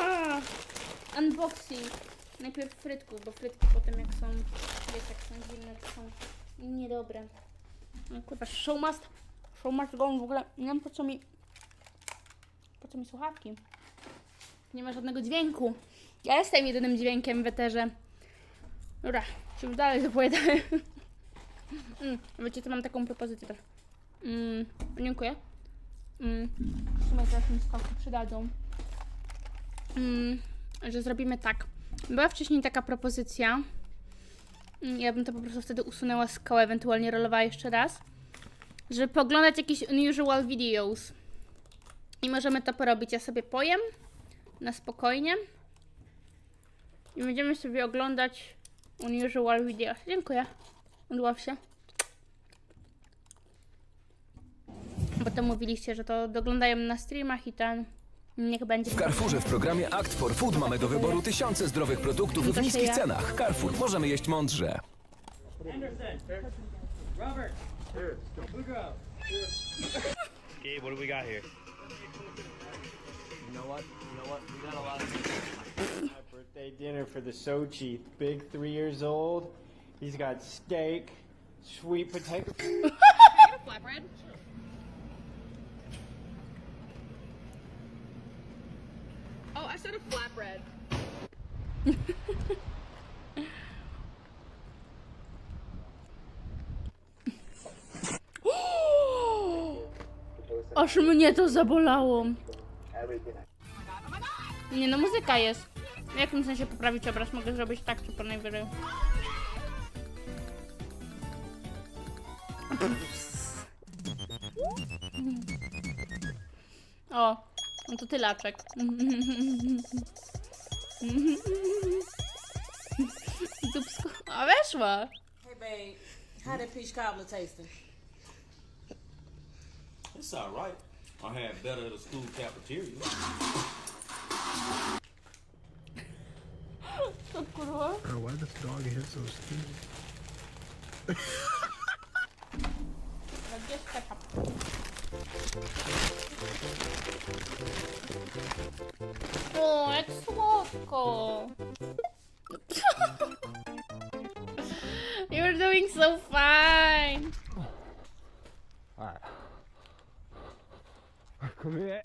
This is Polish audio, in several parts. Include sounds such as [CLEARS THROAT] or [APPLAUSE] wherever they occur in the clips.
A! Unboxing. Najpierw frytków, bo frytki potem jak są, wiesz, jak są zimne, to są niedobre. No kurwa, show must, show must go w ogóle, nie wiem po co mi, po co mi słuchawki. Nie ma żadnego dźwięku. Ja jestem jedynym dźwiękiem w eterze. Dobra, czym dalej zapowiadamy. [LAUGHS] Mm, wiecie, co mam taką propozycję też. Mm, dziękuję. Mm, w sumie teraz mi skawki przydadzą. Mm, że zrobimy tak. Była wcześniej taka propozycja. Mm, Ja bym to po prostu wtedy usunęła koła, ewentualnie rolowała jeszcze raz. Żeby poglądać jakieś unusual videos. I możemy to porobić. Ja sobie pojem na spokojnie. I będziemy sobie oglądać unusual videos. Dziękuję. Udław się. Bo to mówiliście, że to doglądają na streamach i ten. Niech będzie. W Carrefourze w programie Act for Food mamy do wyboru tysiące zdrowych produktów w niskich cenach. Carrefour, możemy jeść mądrze. Gabe, what do we got here? You know what? You know what? We got a lot of My birthday dinner for the Sochi. Big three years old. He's got steak, sweet potato. [LAUGHS] flatbread? I said a flatbread. [GASPS] Aż mnie to zabolało. Nie no, muzyka jest. W jakim sensie poprawić obraz? Mogę zrobić tak, czy po najwyżej. [LAUGHS] O, no to tylaczek. [LAUGHS] Dupsko. A weszła. Hey babe, how that peach cobbler tasting? It's all right. I had better at the school cafeteria. To kurwa. Bro, why this dog hit so stupid? Gdzie Stefan? O, jak słodko. [LAUGHS] You're doing so fine. Alright. Come here.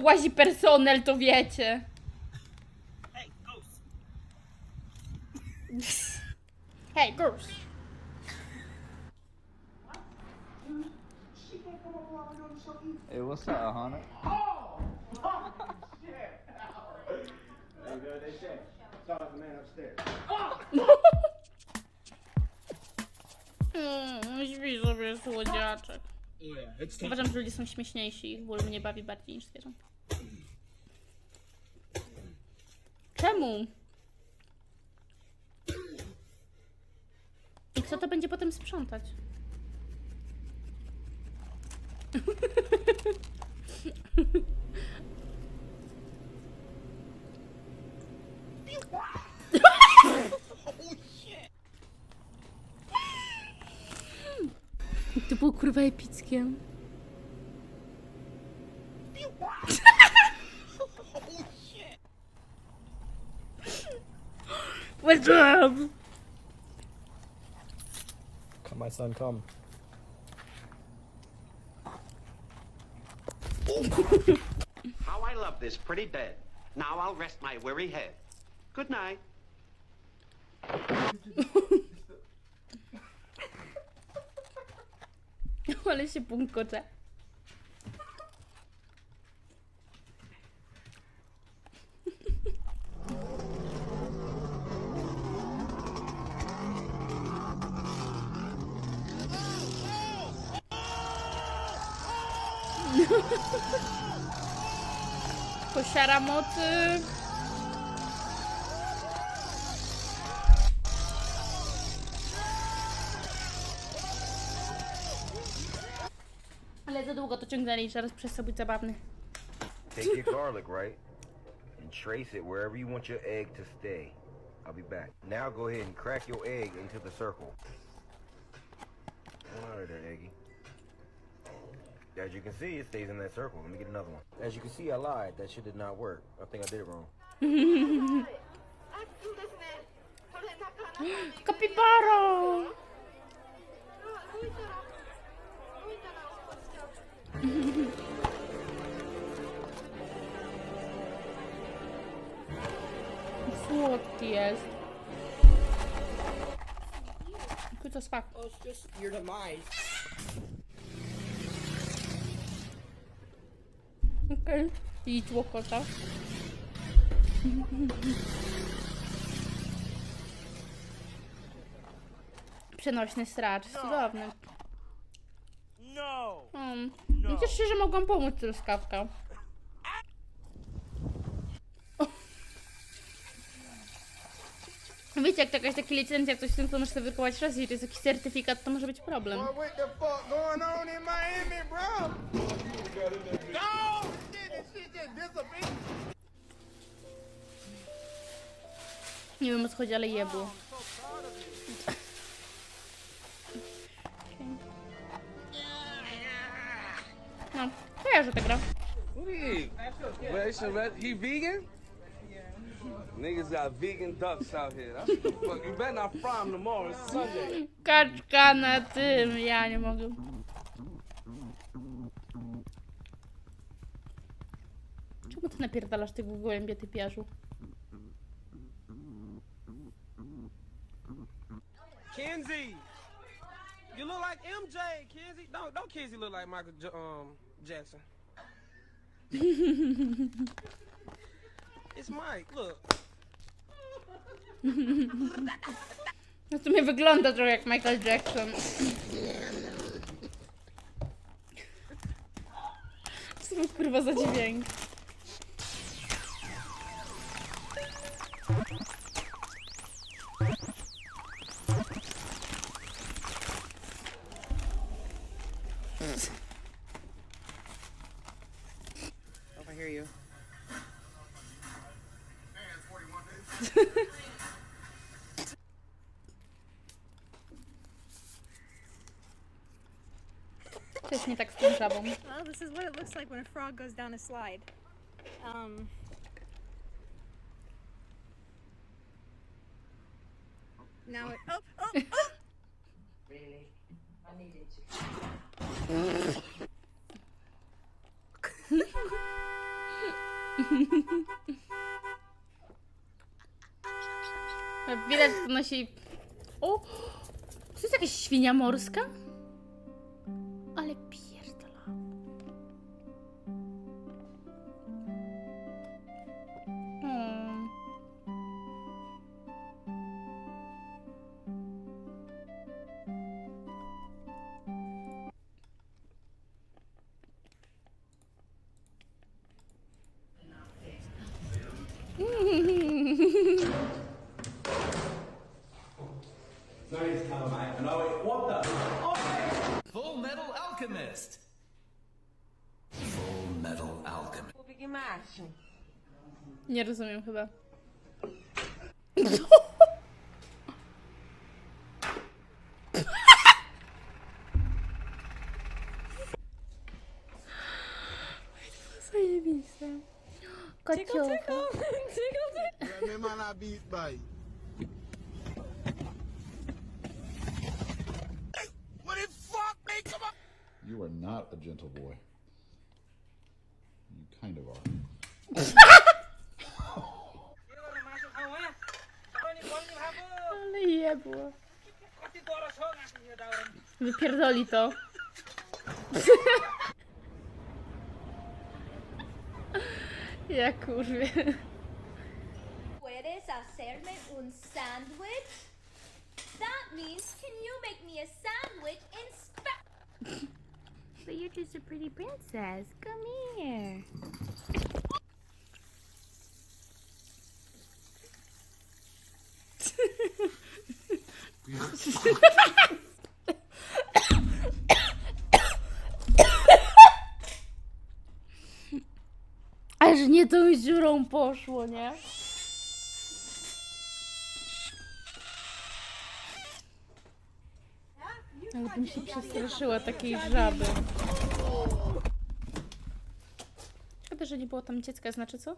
Jak tam z tyłu łazi personel, to wiecie. Hey, goose. [LAUGHS] Hey, what's up, Hunter? Hey, you know what they say? Talk to the man upstairs. Uważam, że ludzie są śmieszniejsi i ich ból mnie bawi bardziej niż zwierząt. Czemu? I kto to będzie potem sprzątać? To było kurwa epickie. What's up? Come, my son, come. How I love this pretty bed. Now I'll rest my weary head. Good night. Ale się punkocze. Kosiara mocy. Ale za długo to ciągnęli, zaraz przez sobie zabawny. Take your garlic, right? And trace it wherever you want your egg to stay. I'll be back. Now go ahead and crack your egg into the circle. Come out there, Eggie. As you can see, it stays in that circle. Let me get another one. As you can see, I lied. That shit did not work. I think I did it wrong. [LAUGHS] Kapibaro! Słodki jest. Good as fuck. Oh, it's just your demise. Idź łokota. Przenośny stracz, cudowny. No. Um, no. Cieszę się, że mogłam pomóc truskawka. [LAUGHS] Wiecie, jak to jakaś taka licencja, coś z tym, co możesz sobie wykupować raz i to jest jakiś certyfikat, to może być problem. What Nie wiem o co chodzi, ale jebło. No, kojarzę tę grę. He vegan? Niggas got vegan ducks out here. That's what the fuck. You better not fry 'em tomorrow. It's Sunday. Kaczka na tym, ja nie mogę. Czemu ty napierdalasz tego gołębia, ty piarzu? Kenzie, you look like MJ. Kenzie, don't don't Kenzie look like Michael J- um Jackson. [LAUGHS] it's Mike. Look. No w sumie wygląda trochę jak Michael Jackson. Co [LAUGHS] to kurwa za dźwięk? Well, this is what it looks like when a frog goes down a slide. Um. Now it. Oh, oh, oh! Really? I needed you. Widać, to nosi... O! To jest jakaś świnia morska? Nie rozumiem chyba. Zajebiste. Kociołka. [LAUGHS] You are not a gentle boy. You kind of are. [LAUGHS] Ale jebło. Wypierdoli to. Ja kurwie. ¿Puedes hacerme un sándwich? That means, can you make me a sandwich in Spanish? But you're just a pretty princess. Come here. [LAUGHS] Aż nie tą dziurą poszło, nie? Ale bym się przestraszyła takiej żaby. Chyba, że nie było tam dziecka, znaczy co?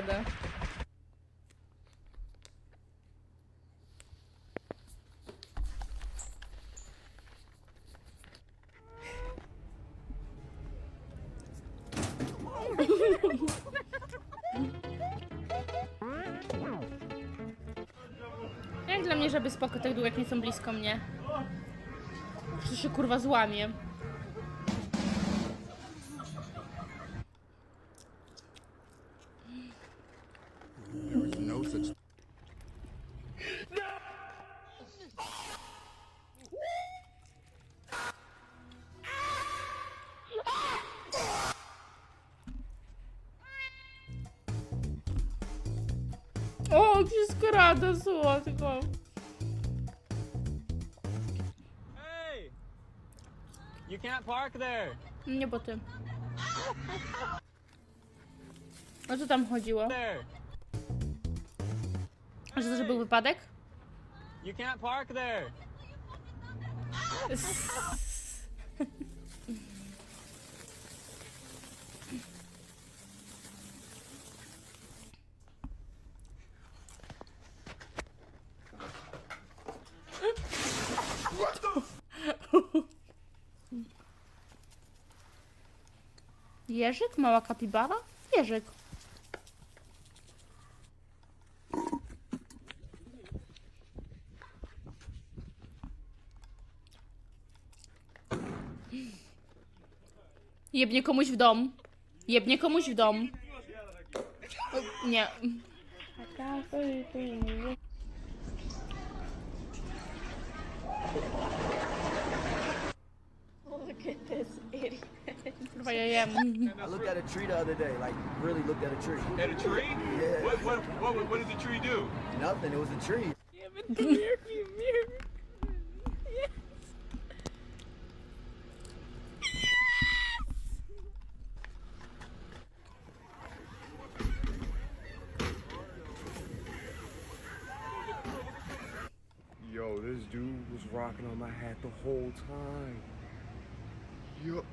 Dziada. Jak dla mnie, żeby spoko tak długo, jak nie są blisko mnie. Że się kurwa złamie. Park there. Nie, bo ty. O co tam chodziło? There. A że to, że był wypadek? You can't park there. Jerzyk? Mała kapibara? Jerzyk. Jebnie komuś w dom. Jebnie komuś w dom. O, Nie. Look at idiot. Kurwa, ja jem. I looked at a tree the other day, like really looked at a tree. At a tree? Yeah. What, what, what, what did the tree do? Nothing, it was a tree. Mirror, mirror, yes. Yes. Yo, this dude was rocking on my hat the whole time. Yo.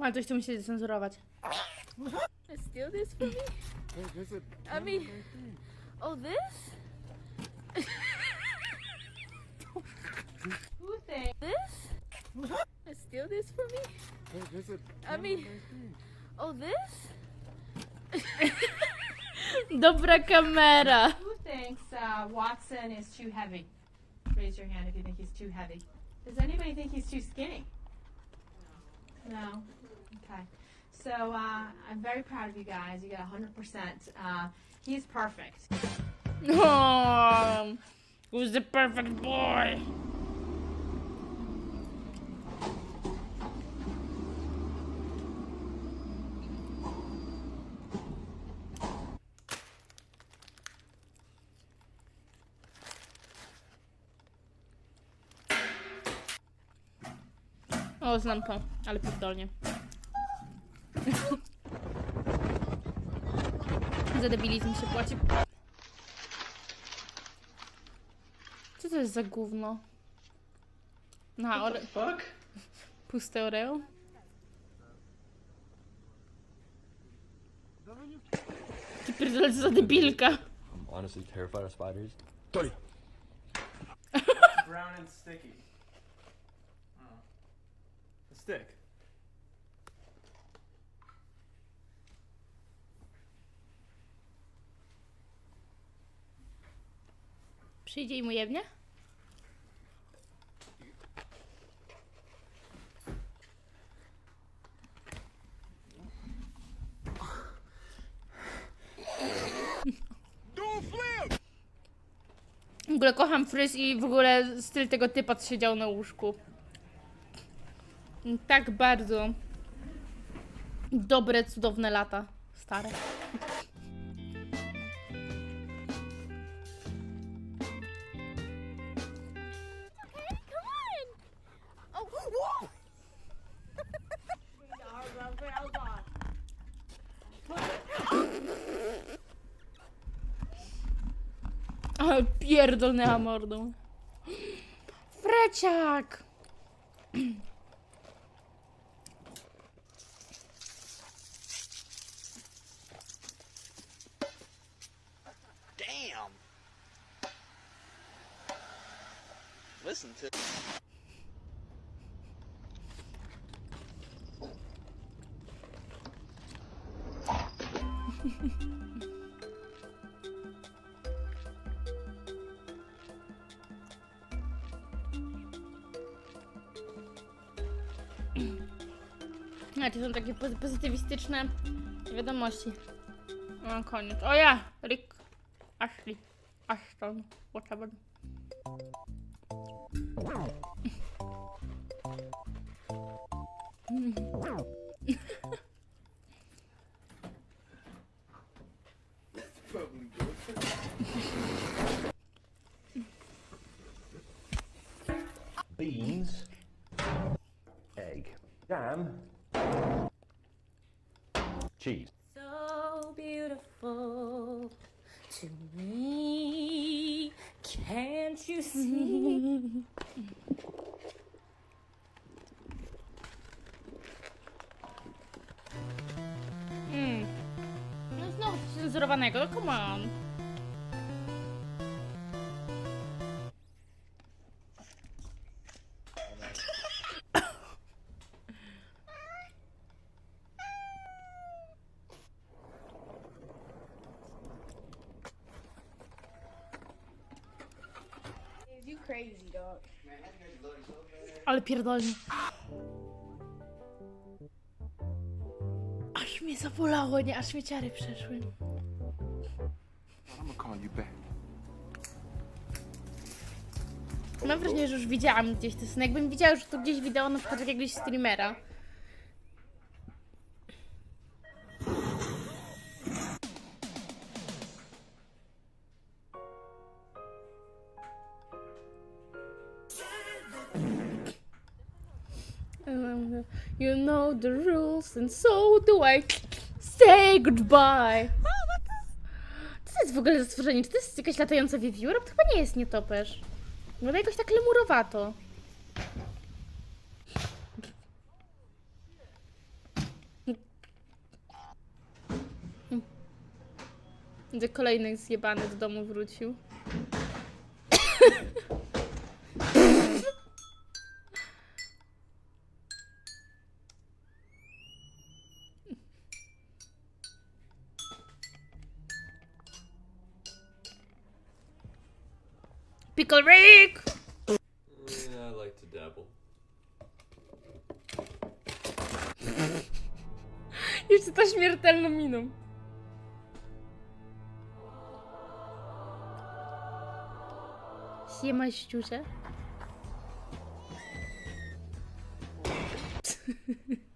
Ale coś tu musi cenzurować. Steal this for me? I mean, oh, this? This? Steal this for me? I mean, oh, this? Dobra kamera. Who thinks uh, Watson is too heavy? Raise your hand if you think he's too heavy. Does anybody think he's too skinny? No? Okay. So uh, I'm very proud of you guys. You got 100%. Uh, he's perfect. Oh, who's the perfect boy? O, znam to, ale pierdolnie. Za debilizm się płaci. Co to jest za gówno? Na, ore... Fuck? Puste Oreo? Ty pierdolę, co za debilka. I'm honestly terrified of spiders. Brown and sticky. Oh. A stick. Przyjdzie i mu jebnie? ogóle kocham fryz i w ogóle styl tego typa, co siedział na łóżku. Tak bardzo. Dobre, cudowne lata. Stare. Ale pierdolnęła mordą. Freciak! Damn. Listen to. [LAUGHS] Znaczy są takie pozy- pozytywistyczne wiadomości. No koniec. O ja! Rick. Ashley. Ashton. Whatever. Beautiful to me. Can't you [LAUGHS] see? Mm. No znowu coś cenzurowanego, no come on. Pierdolnie. Aż mnie zabolało, nie? Aż mnie ciary przeszły. Mam wrażenie, że już widziałam gdzieś to. Jakbym widziała już to gdzieś wideo na przykład jakiegoś streamera. Know the rules and so do I. Say goodbye. Co to jest w ogóle za stworzenie? Czy to jest jakaś latająca wiewióra? To chyba nie jest nietoperz. Wygląda jakoś tak lemurowato. Gdzie kolejny zjebany do domu wrócił. Pickle Rick! Yeah, I like to dabble. [LAUGHS] Jeszcze ta śmiertelną miną. Siema ściucze. [LAUGHS]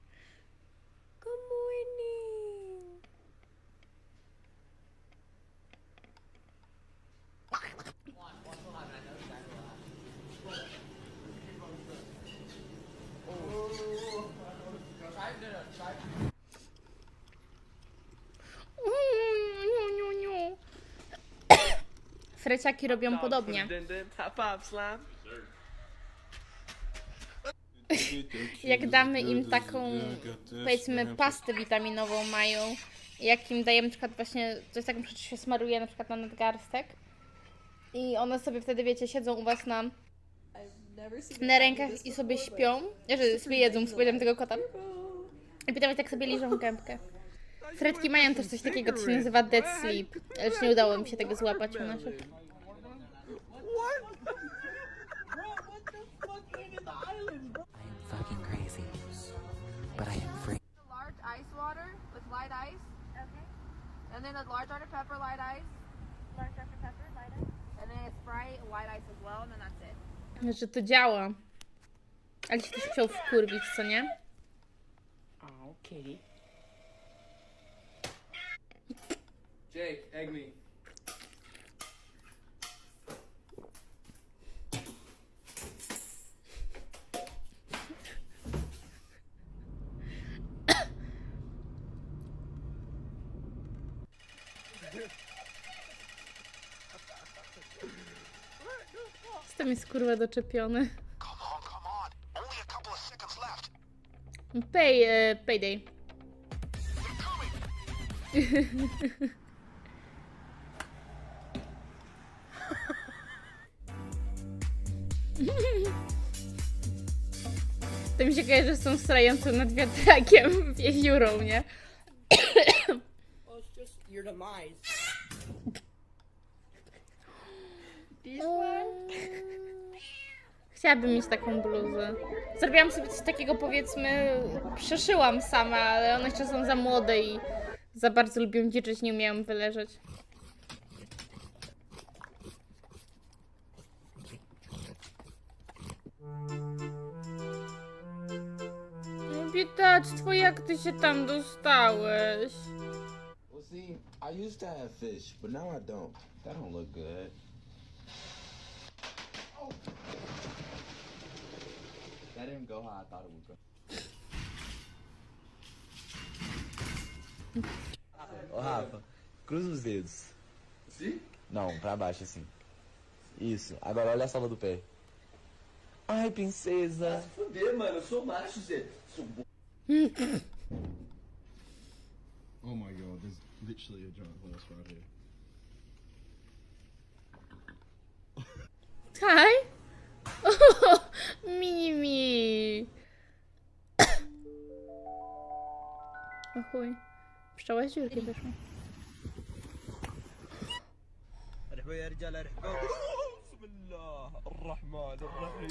Freciaki robią podobnie. Jak damy im taką, powiedzmy, pastę witaminową mają, jak im dajemy na przykład właśnie, coś taką przecież się smaruje na przykład na nadgarstek. I one sobie wtedy, wiecie, siedzą u was na, na rękach i sobie śpią, że sobie jedzą, spowiedam tego kota. I potem tak sobie liżą gębkę. Fredki mają też coś takiego, co się nazywa dead sleep, lecz nie udało mi się tego złapać u naszych. large ice water with light ice. Okay. And then a large Dr. Pepper light ice. Large Dr. Pepper light ice. And then a Sprite white Że to działa. Ale się też chciał wkurwić, co nie? Kitty. Jake, egg me. Jestem jest kurwa doczepiony. Pay, e, payday. To mi [LAUGHS] się kojarzy z tą strającą nad wiatrakiem [LAUGHS] wiewiórą, nie? Well, it's just your demise. Chciałabym mieć taką bluzę. Zrobiłam sobie coś takiego, powiedzmy, przeszyłam sama, ale one jeszcze są za młode i za bardzo lubią dzieczyć, nie umieją wyleżeć. Biedactwo, jak ty się tam dostałeś? Well, see, I used to have fish, but now I don't. That don't look good. That didn't go how I thought it would go. Ô Rafa, cruza os dedos. Sim? Não, pra baixo assim. Isso. Agora olha a sola do pé. Ai, princesa. Fuder, mano, eu sou macho, Zé. Sou bo... [LAUGHS] Oh my god, there's literally a giant horse right here. Hi. mini mi. O chuj. Pszczoła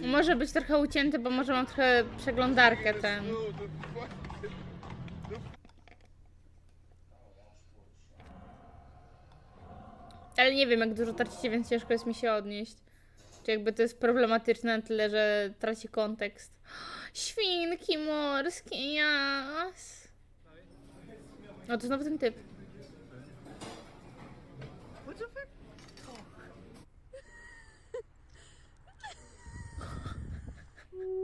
Może być trochę ucięty, bo może mam trochę przeglądarkę ten. Ale nie wiem, jak dużo tracicie, więc ciężko jest mi się odnieść. Czy jakby to jest problematyczne na tyle, że traci kontekst. Świnki morskie, jas. O, to znowu ten typ.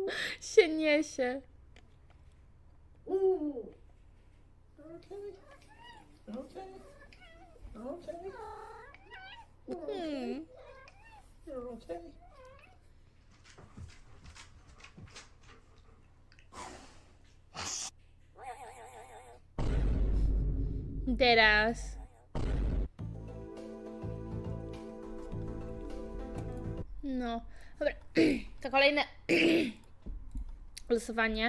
[LAUGHS] się niesie. Hmm. Teraz. No. Dobra. [CLEARS THROAT] To kolejne [CLEARS THROAT] losowanie.